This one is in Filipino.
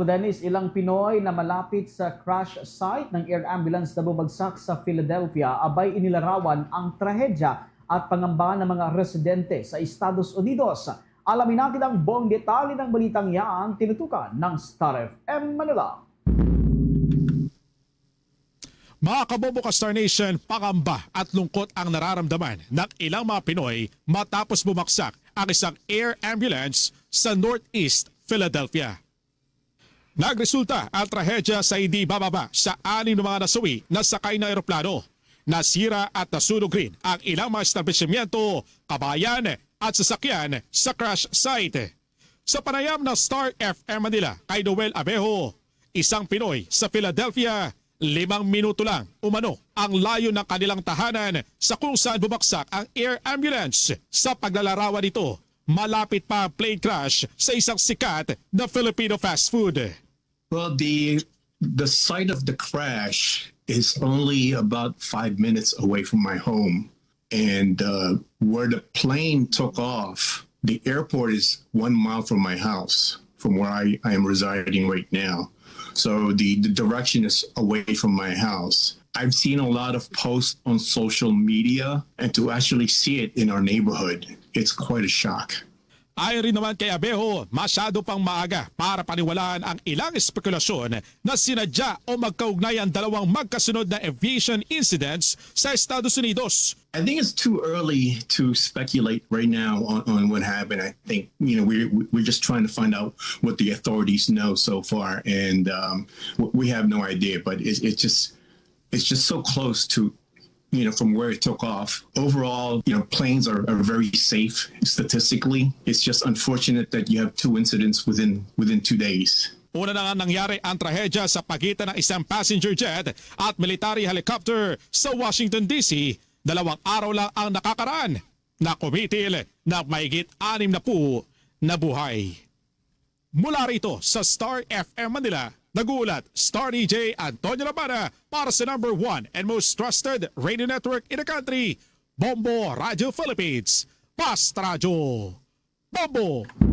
mo Dennis, ilang Pinoy na malapit sa crash site ng air ambulance na bumagsak sa Philadelphia abay inilarawan ang trahedya at pangamba ng mga residente sa Estados Unidos. Alamin natin ang buong detalye ng balitang yan tinutukan ng Star FM Manila. Mga kabobo ka Star Nation, pangamba at lungkot ang nararamdaman ng ilang mga Pinoy matapos bumaksak ang isang air ambulance sa Northeast Philadelphia. Nagresulta ang trahedya sa hindi bababa sa anim na mga nasawi na sakay ng eroplano. Nasira at nasunog rin ang ilang mga establishmento, kabayan at sasakyan sa crash site. Sa panayam ng Star FM Manila kay Noel Abejo, isang Pinoy sa Philadelphia, limang minuto lang umano ang layo ng kanilang tahanan sa kung saan bumagsak ang air ambulance. Sa paglalarawan nito, malapit pa ang plane crash sa isang sikat na Filipino fast food. Well, the the site of the crash is only about five minutes away from my home, and uh, where the plane took off, the airport is one mile from my house, from where I, I am residing right now. So the, the direction is away from my house. I've seen a lot of posts on social media, and to actually see it in our neighborhood, it's quite a shock. Ayon rin naman kay Abejo, masyado pang maaga para paniwalaan ang ilang espekulasyon na sinadya o magkaugnay ang dalawang magkasunod na aviation incidents sa Estados Unidos. I think it's too early to speculate right now on, on what happened. I think you know we're we're just trying to find out what the authorities know so far, and um, we have no idea. But it's it's just it's just so close to you know from where it took off. Overall, you know planes are, are very safe statistically. It's just unfortunate that you have two incidents within within two days. Una na nga nangyari ang trahedya sa pagitan ng isang passenger jet at military helicopter sa Washington DC. Dalawang araw lang ang nakakaraan na kumitil na mahigit anim na po na buhay. Mula rito sa Star FM Manila, nagulat Star DJ Antonio Labana para sa number one and most trusted radio network in the country, Bombo Radio Philippines. Past Radio. Bombo!